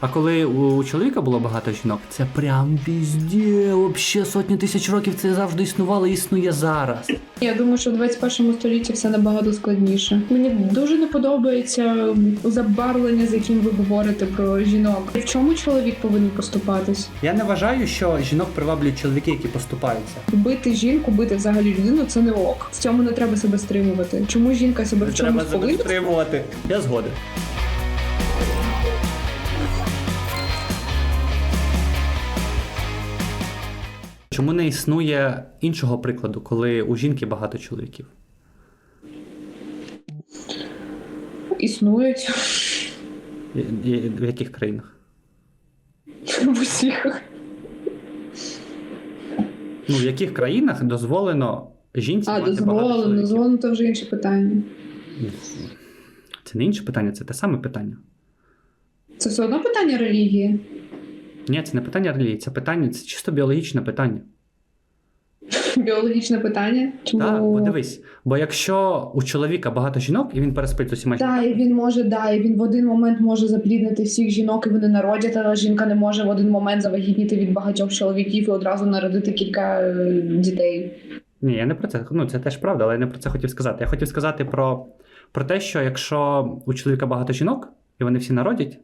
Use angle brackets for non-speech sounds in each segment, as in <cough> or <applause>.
А коли у чоловіка було багато жінок, це прям візде, вообще сотні тисяч років це завжди існувало і існує зараз. Я думаю, що в 21 столітті все набагато складніше. Мені дуже не подобається забарвлення, з яким ви говорите про жінок. В чому чоловік повинен поступатись? Я не вважаю, що жінок приваблюють чоловіки, які поступаються. Бити жінку, бити взагалі людину це не ок. В цьому не треба себе стримувати. Чому жінка себе в чомусь повинна? стримувати. Я згоден. Чому не існує іншого прикладу, коли у жінки багато чоловіків? Існують І- і В яких країнах? в усіх. Ну, в яких країнах дозволено жінці А, мати багато дозволено, чоловіків? дозволено, то вже інше питання. Це не інше питання, це те саме питання. Це все одно питання релігії. Ні, це не питання релігії, це питання, це чисто біологічне питання. Біологічне питання. Чому Так, бо дивись, бо якщо у чоловіка багато жінок і він переспить з усіма Да, і він може, да, і він в один момент може запліднити всіх жінок, і вони народять, але жінка не може в один момент завагітніти від багатьох чоловіків і одразу народити кілька е, дітей. Ні, я не про це. Ну, це теж правда, але я не про це хотів сказати. Я хотів сказати про, про те, що якщо у чоловіка багато жінок, і вони всі народять,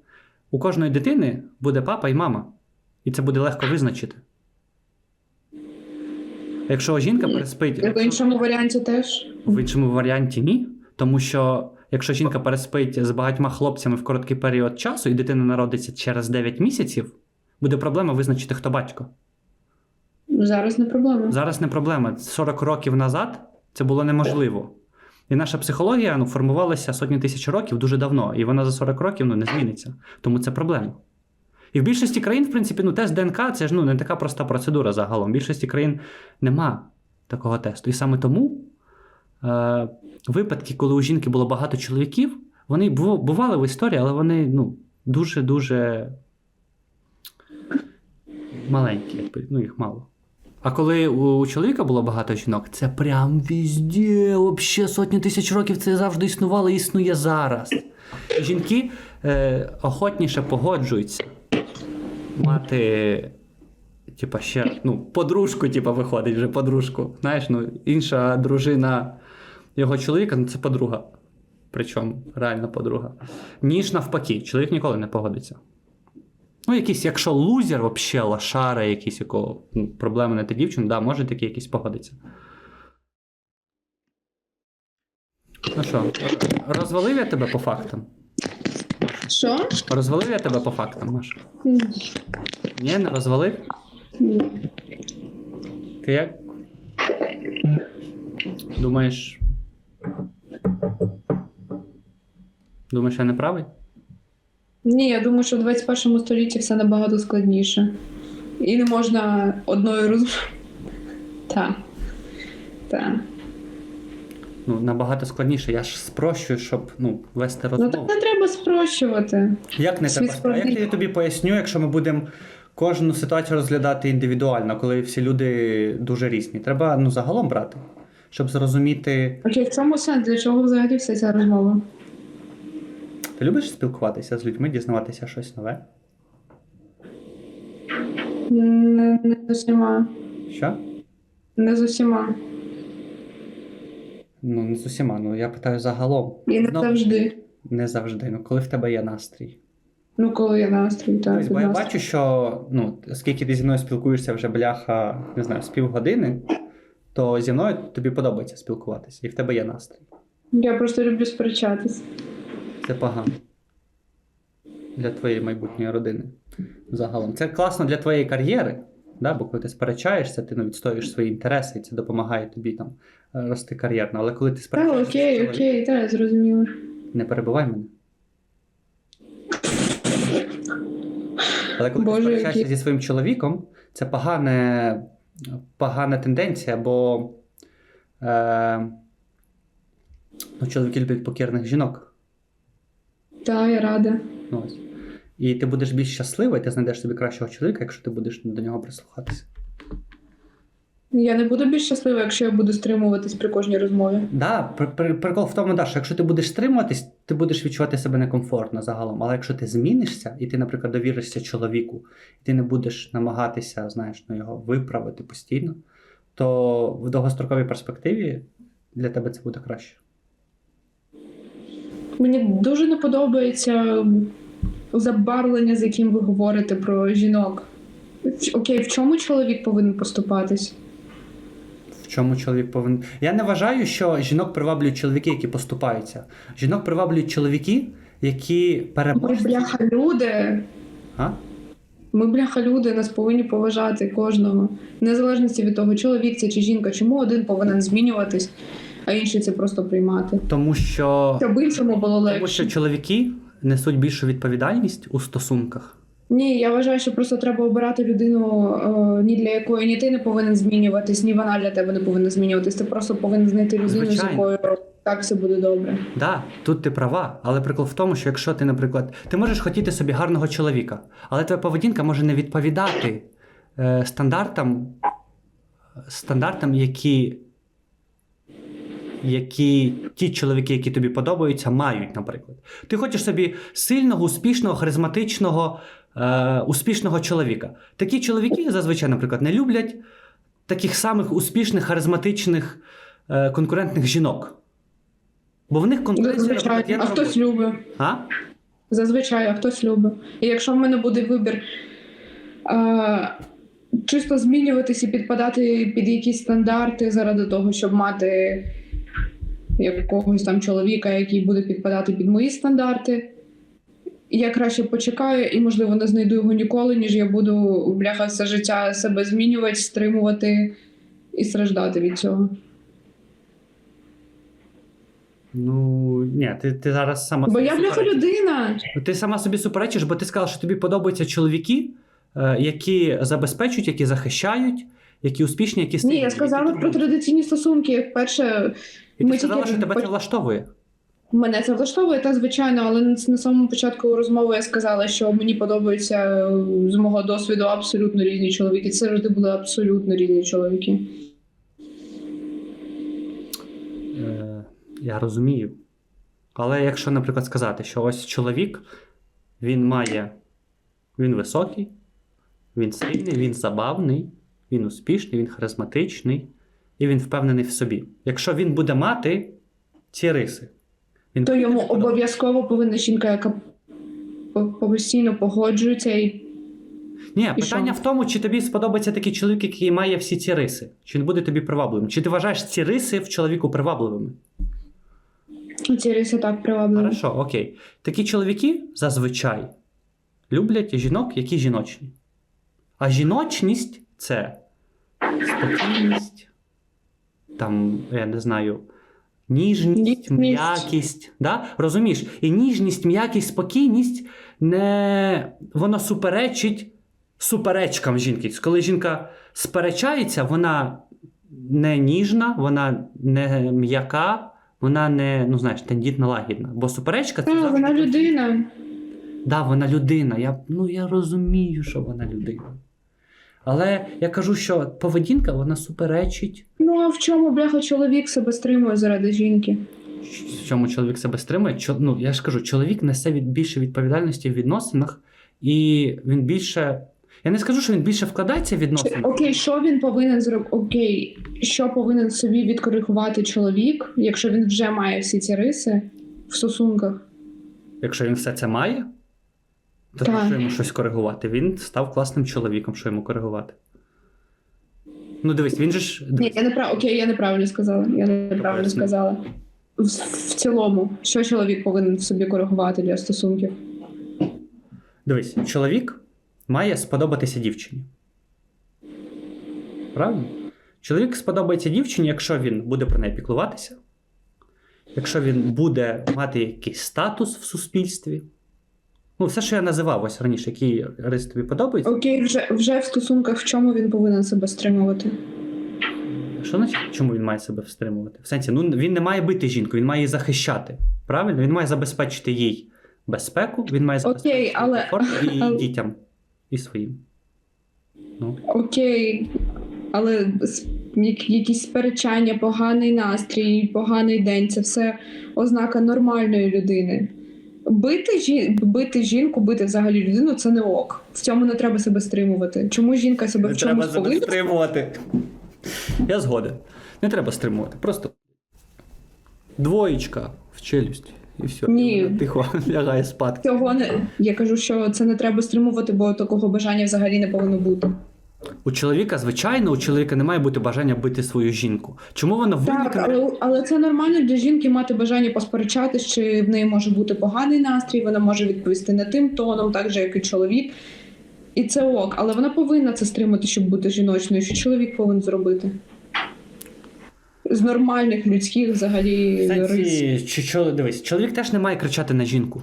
у кожної дитини буде папа і мама. І це буде легко визначити. Якщо жінка переспить. В іншому варіанті теж. В іншому варіанті ні. Тому що якщо жінка переспить з багатьма хлопцями в короткий період часу, і дитина народиться через 9 місяців, буде проблема визначити, хто батько. Зараз не проблема. Зараз не проблема. 40 років назад це було неможливо. І наша психологія ну, формувалася сотні тисяч років дуже давно, і вона за 40 років ну, не зміниться. Тому це проблема. І в більшості країн, в принципі, ну, тест ДНК це ж ну, не така проста процедура загалом. В більшості країн нема такого тесту. І саме тому е, випадки, коли у жінки було багато чоловіків, вони бували в історії, але вони ну, дуже-дуже маленькі, ну їх мало. А коли у чоловіка було багато жінок, це прям візде, вообще сотні тисяч років це завжди існувало і існує зараз. Жінки е, охотніше погоджуються мати, типа, ще, ну, подружку, типа, виходить вже подружку. Знаєш, ну, інша дружина його чоловіка, ну це подруга. Причому реально подруга. Ніж навпаки, чоловік ніколи не погодиться. Ну, якийсь, якщо лузер, вообще лошара, якийсь, якого ну, проблеми не та дівчина, да, може таки якийсь погодиться. Ну що, розвалив я тебе по фактам? Що? Розвалив я тебе по фактам, Маша? Ні, не розвалив? Ти як? Думаєш. Думаєш, я не правий? Ні, я думаю, що в 21 столітті все набагато складніше. І не можна одною роз... Так. Так. Ну, набагато складніше. Я ж спрощую, щоб ну, вести Ну так не треба спрощувати. Як не Світ треба? А як я тобі поясню, якщо ми будемо кожну ситуацію розглядати індивідуально, коли всі люди дуже різні? Треба ну, загалом брати, щоб зрозуміти. Окей, в чому сенс? Для чого взагалі вся ця розмова? Ти любиш спілкуватися з людьми, дізнаватися щось нове? Не, не з усіма. Що? Не з усіма. Ну, не з усіма. Ну я питаю загалом. І не Ну, завжди. Не завжди. Ну, коли в тебе є настрій. Ну, коли я настрій, так. Тобто, бо я бачу, що ну, скільки ти зі мною спілкуєшся вже бляха, не знаю, з півгодини, то зі мною тобі подобається спілкуватися, і в тебе є настрій. Я просто люблю сперечатись. Це погано. Для твоєї майбутньої родини. Загалом. Це класно для твоєї кар'єри, да? бо коли ти сперечаєшся, ти ну, відстоюєш свої інтереси, і це допомагає тобі там е, рости кар'єрно. Але коли ти сперечаєшся, з окей, окей, так, я зрозуміла. не перебивай мене. Але коли Боже, ти сперечаєшся який- зі своїм чоловіком, це погане, погана тенденція, бо е, ну, чоловіки люблять покірних жінок. Так, я рада. Ну, ось. І ти будеш більш щаслива, і ти знайдеш собі кращого чоловіка, якщо ти будеш до нього прислухатися. Я не буду більш щаслива, якщо я буду стримуватись при кожній розмові. Да, при- при- прикол в тому, да, що якщо ти будеш стримуватись, ти будеш відчувати себе некомфортно загалом. Але якщо ти змінишся, і ти, наприклад, довіришся чоловіку, і ти не будеш намагатися, знаєш, ну, його виправити постійно, то в довгостроковій перспективі для тебе це буде краще. Мені дуже не подобається забарвлення, з яким ви говорите про жінок. Окей, в чому чоловік повинен поступатись? В чому чоловік повинен. Я не вважаю, що жінок приваблюють чоловіки, які поступаються. Жінок приваблюють чоловіки, які переможуть. Ми бляха люди. А? Ми бляха люди, нас повинні поважати кожного. Незалежності від того, чоловік це чи жінка, чому один повинен змінюватись, а інший це просто приймати. Тому що, Щоб іншому було тому що чоловіки несуть більшу відповідальність у стосунках. Ні, я вважаю, що просто треба обирати людину, е, ні для якої ні ти не повинен змінюватись, ні вона для тебе не повинна змінюватись. Ти просто повинен знайти людину, з Звичайно. якою так все буде добре. Да, тут ти права, але прикол в тому, що якщо ти, наприклад, ти можеш хотіти собі гарного чоловіка, але твоя поведінка може не відповідати е, стандартам, стандартам, які, які ті чоловіки, які тобі подобаються, мають, наприклад. Ти хочеш собі сильного, успішного, харизматичного, е, успішного чоловіка. Такі чоловіки зазвичай, наприклад, не люблять таких самих успішних, харизматичних, е, конкурентних жінок. Бо в них конкуренція Зазвичай, а хтось любить. А? Зазвичай, а хтось любить. І якщо в мене буде вибір е, чисто змінюватись і підпадати під якісь стандарти заради того, щоб мати якогось там чоловіка, який буде підпадати під мої стандарти. Я краще почекаю і, можливо, не знайду його ніколи, ніж я буду бляха все життя себе змінювати, стримувати і страждати від цього. Ну, ні, ти, ти зараз сама Бо я бляха людина. Ти сама собі суперечиш, бо ти сказала, що тобі подобаються чоловіки, е, які забезпечують, які захищають, які успішні, які Ні, я сказала про традиційні стосунки. Перше, І ми ти сказала, тільки що тебе це влаштовує. Мене це влаштовує, та звичайно, але на на самому початку розмови я сказала, що мені подобаються е, з мого досвіду абсолютно різні чоловіки. Це завжди були абсолютно різні чоловіки. Е, я розумію. Але якщо, наприклад, сказати, що ось чоловік, він має. Він високий, він сильний, він забавний, він успішний, він харизматичний і він впевнений в собі. Якщо він буде мати ці риси, він То йому обов'язково повинна жінка, яка постійно погоджується і Ні, І питання що? в тому, чи тобі сподобається такий чоловік, який має всі ці риси, чи він буде тобі привабливим. Чи ти вважаєш ці риси в чоловіку привабливими? ці риси так привабливі. Хорошо, окей. Такі чоловіки зазвичай люблять жінок, які жіночні. А жіночність це спокійність, там, я не знаю, ніжність, Ніжність. м'якість. Да? Розумієш? І ніжність, м'якість, спокійність не воно суперечить суперечкам жінки. Коли жінка сперечається, вона не ніжна, вона не м'яка, вона не, ну знаєш, тендітна лагідна. Бо суперечка це А, вона людина. Да, вона людина. Я, ну, я розумію, що вона людина. Але я кажу, що поведінка вона суперечить, Ну а в чому бляха чоловік себе стримує заради жінки? в чому чоловік себе стримує. Чо, ну, я ж кажу, чоловік несе від, більше відповідальності в відносинах, і він більше. Я не скажу, що він більше вкладається в відносини. Окей, що він повинен зробити? Окей, що повинен собі відкоригувати чоловік, якщо він вже має всі ці риси в стосунках? Якщо він все це має, то Так. що йому щось коригувати? Він став класним чоловіком, що йому коригувати. Ну, дивись, він же ж. Ні, я не прав... Окей, я неправильно сказала. Я неправильно Поясни. сказала. В, в цілому, що чоловік повинен в собі коригувати для стосунків? Дивись, чоловік має сподобатися дівчині. Правильно? Чоловік сподобається дівчині, якщо він буде про неї піклуватися, якщо він буде мати якийсь статус в суспільстві. Ну, все, що я називав ось раніше, які риси тобі подобаються. Окей, вже, вже в стосунках в чому він повинен себе стримувати? Що значить, чому він має себе стримувати? В сенсі, ну він не має бити жінку, він має її захищати. Правильно? Він має забезпечити їй безпеку, він має забезпечити Окей, але- комфорт і дітям, і своїм. Ну. Окей, Але якісь сперечання, поганий настрій, поганий день це все ознака нормальної людини. Бити, жі... бити жінку, бити взагалі людину це не ок. В цьому не треба себе стримувати. Чому жінка себе Не в треба чомусь себе повинна? стримувати. Я згоден. Не треба стримувати. Просто двоєчка в челюсть. І все. Ні. І Тихо <laughs> лягає спати. Цього не я кажу, що це не треба стримувати, бо такого бажання взагалі не повинно бути. У чоловіка, звичайно, у чоловіка не має бути бажання бити свою жінку. Чому вона Так, але, але це нормально для жінки мати бажання посперечатись, чи в неї може бути поганий настрій, вона може відповісти не тим тоном, так же як і чоловік. І це ок, але вона повинна це стримати, щоб бути жіночною. Що чоловік повинен зробити? З нормальних людських взагалі рис. чи чоловік, дивись, чоловік теж не має кричати на жінку.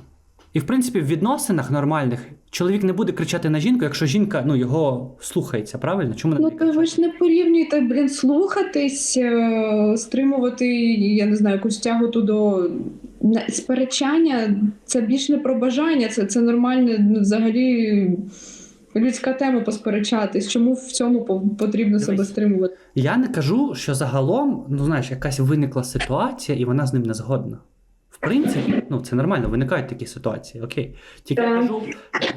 І в принципі, в відносинах нормальних чоловік не буде кричати на жінку, якщо жінка ну, його слухається, правильно? Чому не Ну то ви ж не порівнюєте, блін, слухатись, е, стримувати, я не знаю, якусь тяготу до сперечання. Це більш не про бажання, це, це нормальне ну, взагалі людська тема посперечатись. Чому в цьому по- потрібно себе стримувати? Я не кажу, що загалом, ну знаєш, якась виникла ситуація, і вона з ним не згодна. В принципі, ну це нормально, виникають такі ситуації, окей. Тільки я кажу,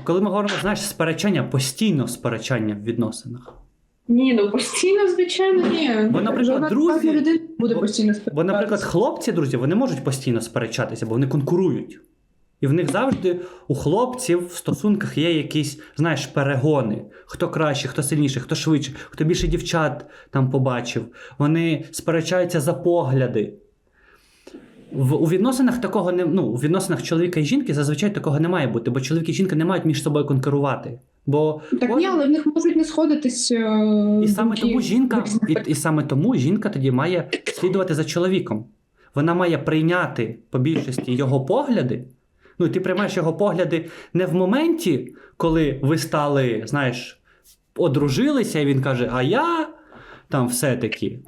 коли ми говоримо, знаєш, сперечання, постійно сперечання в відносинах. Ні, ну постійно, звичайно, ні. Бо, наприклад, друзі- буде постійно Бо, наприклад, хлопці, друзі, вони можуть постійно сперечатися, бо вони конкурують. І в них завжди у хлопців в стосунках є якісь, знаєш, перегони. Хто краще, хто сильніше, хто швидше, хто більше дівчат там побачив. Вони сперечаються за погляди. В, у відносинах такого не ну, у відносинах чоловіка і жінки зазвичай такого не має бути, бо чоловік і жінка не мають між собою конкурувати. Бо Так ні, але в них можуть не сходитись. е, і саме тому жінка, і, і саме тому жінка тоді має слідувати за чоловіком. Вона має прийняти по більшості його погляди. Ну, і ти приймаєш його погляди не в моменті, коли ви стали, знаєш, одружилися, і він каже: А я там все-таки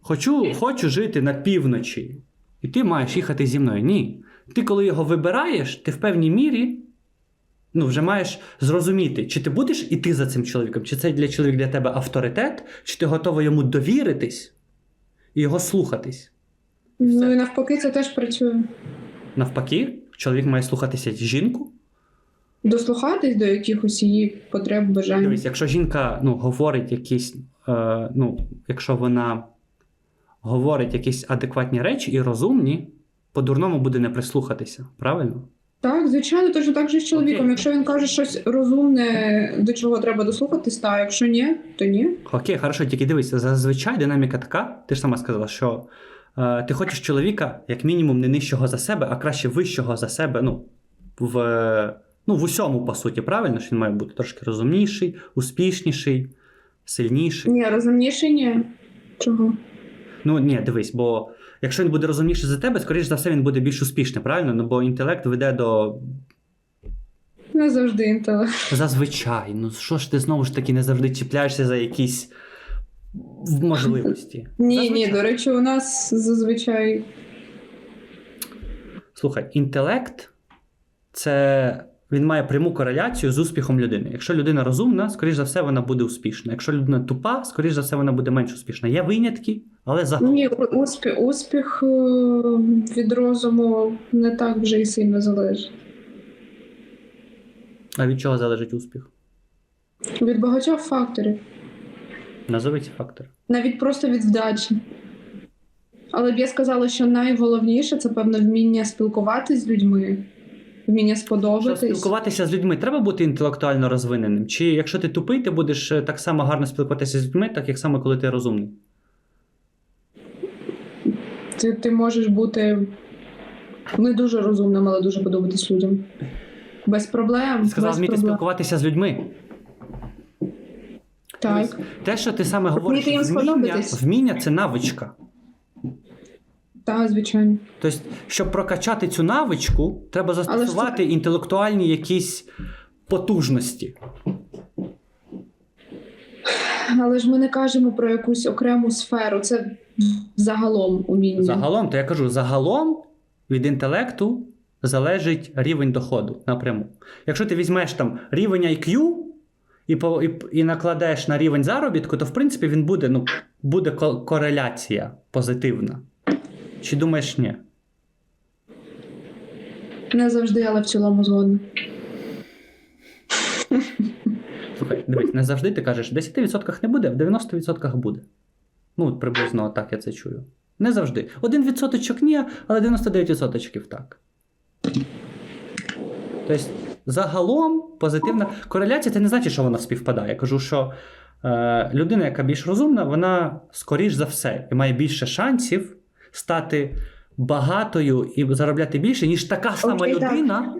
хочу, хочу жити на півночі. І ти маєш їхати зі мною. Ні. Ти, коли його вибираєш, ти в певній мірі ну, вже маєш зрозуміти, чи ти будеш іти за цим чоловіком, чи це для чоловік для тебе авторитет, чи ти готовий йому довіритись і його слухатись. Ну і навпаки, це теж працює. Навпаки, чоловік має слухатися жінку. Дослухатись до якихось її потреб, бажань. Дивись, якщо жінка ну, говорить якісь, е, ну, якщо вона говорить якісь адекватні речі і розумні, по-дурному буде не прислухатися, правильно? Так, звичайно, точно так же з чоловіком. Окей. Якщо він каже щось розумне, до чого треба дослухатись, та якщо ні, то ні. Окей, хорошо, тільки дивися, зазвичай динаміка така, ти ж сама сказала, що е, ти хочеш чоловіка, як мінімум, не нижчого за себе, а краще вищого за себе, ну, в, е, ну, в усьому, по суті, правильно, що він має бути трошки розумніший, успішніший, сильніший. Ні, розумніше ні. Чого? Ну, ні, дивись, бо якщо він буде розумніший за тебе, скоріш за все, він буде більш успішний, правильно? Ну, бо інтелект веде до Не завжди інтелект. зазвичай. Ну, що ж ти знову ж таки не завжди чіпляєшся за якісь можливості? Ні, Зазвичай. ні, до речі, у нас зазвичай Слухай, інтелект це він має пряму кореляцію з успіхом людини. Якщо людина розумна, скоріш за все, вона буде успішна. Якщо людина тупа, скоріш за все, вона буде менш успішна. Є винятки, але загалом. ні, успіх, успіх е, від розуму не так вже і сильно залежить. А від чого залежить успіх? Від багатьох факторів. Назови ці фактори. навіть просто від вдачі. Але б я сказала, що найголовніше це певно вміння спілкуватись з людьми, вміння Щоб сподобатись. спілкуватися з людьми, треба бути інтелектуально розвиненим. Чи якщо ти тупий, ти будеш е, так само гарно спілкуватися з людьми, так як само, коли ти розумний. Ти, ти можеш бути не дуже розумним, але дуже подобатись людям. Без проблем. Сказав вміти спілкуватися з людьми. Так. Те, що ти саме говориш, вміння, вміння це навичка. Так, звичайно. Тобто, щоб прокачати цю навичку, треба застосувати інтелектуальні якісь потужності. Але ж ми не кажемо про якусь окрему сферу. Це загалом уміння. Загалом, то я кажу, загалом від інтелекту залежить рівень доходу напряму. Якщо ти візьмеш там рівень IQ і, по, і, і накладаєш на рівень заробітку, то в принципі він буде, ну, буде кореляція позитивна. Чи думаєш ні? Не завжди, але в цілому згодна. Слухай, дивись, не завжди ти кажеш, в 10% не буде, в 90% буде. Ну, от приблизно так я це чую. Не завжди. Один відсоточок ні, але 99% так. Тобто, загалом позитивна кореляція це не значить, що вона співпадає. Я кажу, що е, людина, яка більш розумна, вона скоріш за все і має більше шансів стати багатою і заробляти більше, ніж така сама Окей, так. людина,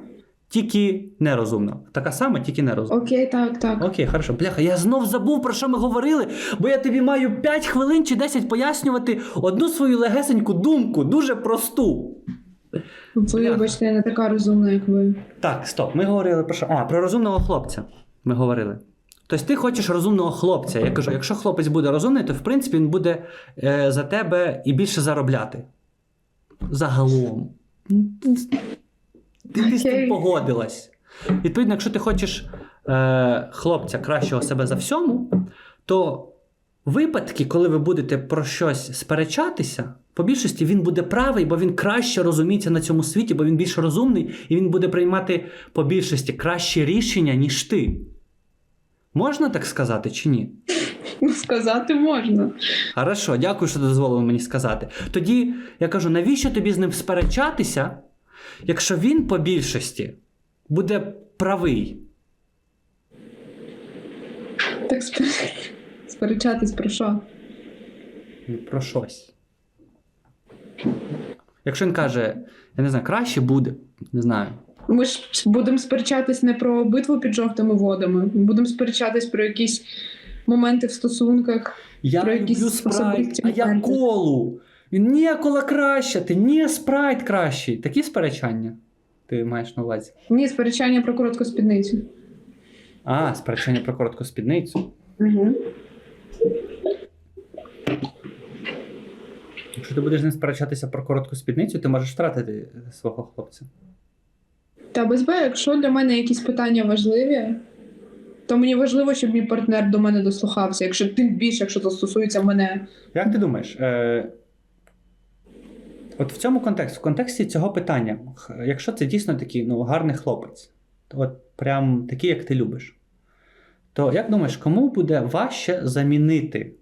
тільки нерозумна. Така сама, тільки нерозумна. Окей, так, так. Окей, хорошо. Бляха, я знов забув, про що ми говорили, бо я тобі маю 5 хвилин чи 10 пояснювати одну свою легесеньку думку, дуже просту. Вибачте, я не така розумна, як ви. Так, стоп. Ми говорили про що? А, про розумного хлопця. Ми говорили. Тобто ти хочеш розумного хлопця. Я кажу, якщо хлопець буде розумний, то в принципі він буде е, за тебе і більше заробляти. Загалом. Ти, ти з цим погодилась. Відповідно, якщо ти хочеш е, хлопця кращого себе за всьому, то випадки, коли ви будете про щось сперечатися, по більшості він буде правий, бо він краще розуміється на цьому світі, бо він більш розумний, і він буде приймати по більшості кращі рішення, ніж ти. Можна так сказати чи ні? Сказати можна. Хорошо, дякую, що дозволили мені сказати. Тоді я кажу, навіщо тобі з ним сперечатися, якщо він по більшості буде правий? Так спер- сперечатись про що? Ну, Про щось. Якщо він каже, я не знаю, краще буде, не знаю. Ми ж будемо сперечатись не про битву під жовтими водами. Ми будемо сперечатись про якісь моменти в стосунках. Я Про якісь люблю спрайт, а я колу. Він ні, кола краще, ти ні, спрайт кращий. Такі сперечання ти маєш на увазі. Ні, сперечання про коротку спідницю. А, сперечання про коротку спідницю. Угу. Якщо ти будеш ним сперечатися про коротку спідницю, ти можеш втратити свого хлопця. Та без Б, якщо для мене якісь питання важливі, то мені важливо, щоб мій партнер до мене дослухався. Якщо тим більше, якщо це стосується мене. Як ти думаєш? Е, от в цьому контексті, в контексті цього питання, якщо це дійсно такий ну, гарний хлопець, от прям такий, як ти любиш, то як думаєш, кому буде важче замінити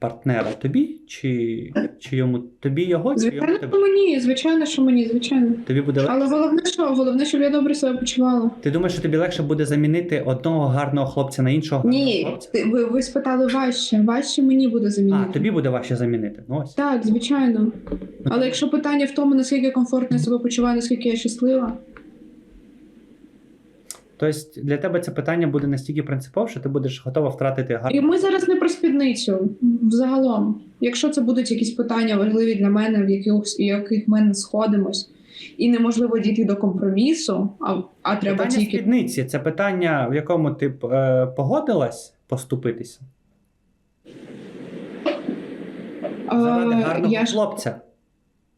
партнера тобі, чи, чи йому тобі його, чи йому Звичайно, тебе? мені, звичайно, що мені, звичайно. Тобі буде легше? Але головне, що головне, щоб я добре себе почувала. Ти думаєш, що тобі легше буде замінити одного гарного хлопця на іншого гарного Ні, хлопця? ти- ви, ви спитали важче. Важче мені буде А, замінити. тобі буде важче замінити. Ну ось. Так, звичайно. Ну, Але якщо питання в тому, наскільки комфортно я себе почуваю, наскільки я щаслива, Тобто для тебе це питання буде настільки принципове, що ти будеш готова втратити І ми зараз не про спідницю взагалом. Якщо це будуть якісь питання важливі для мене, в яких, в яких ми не сходимось, і неможливо дійти до компромісу, а, а треба питання тільки спідниці це питання, в якому ти б, е, погодилась поступитися заради Е, гарного я хлопця.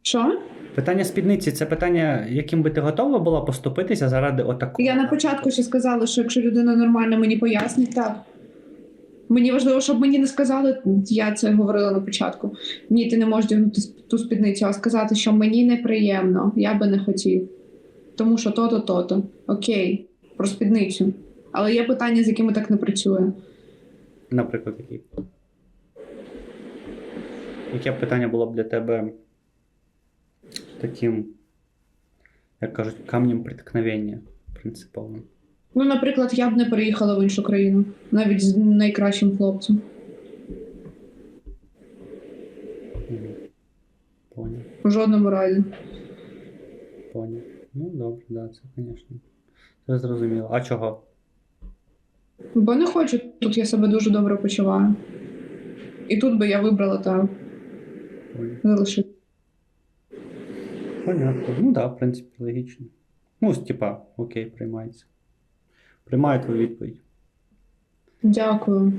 що? Питання спідниці це питання, яким би ти готова була поступитися заради отакого. Я на початку ще сказала, що якщо людина нормальна мені пояснить, так. Мені важливо, щоб мені не сказали, я це говорила на початку. Ні, ти не можеш дягнути ту спідницю, а сказати, що мені неприємно, я би не хотів. Тому що то-то, то-то. Окей, про спідницю. Але є питання, з якими так не працює. Наприклад, який. Яке питання було б для тебе таким, як кажуть, камнем приткновення принциповим? Ну, наприклад, я б не переїхала в іншу країну, навіть з найкращим хлопцем. Поняв. В жодному разі. Поняв. Ну, добре, да, це, звісно. Це зрозуміло. А чого? Бо не хочу, тут я себе дуже добре почуваю. І тут би я вибрала Поняв. залишити. Понятно. Ну так, да, в принципі, логічно. Ну, типа, окей, приймається. Приймаю твою відповідь. Дякую.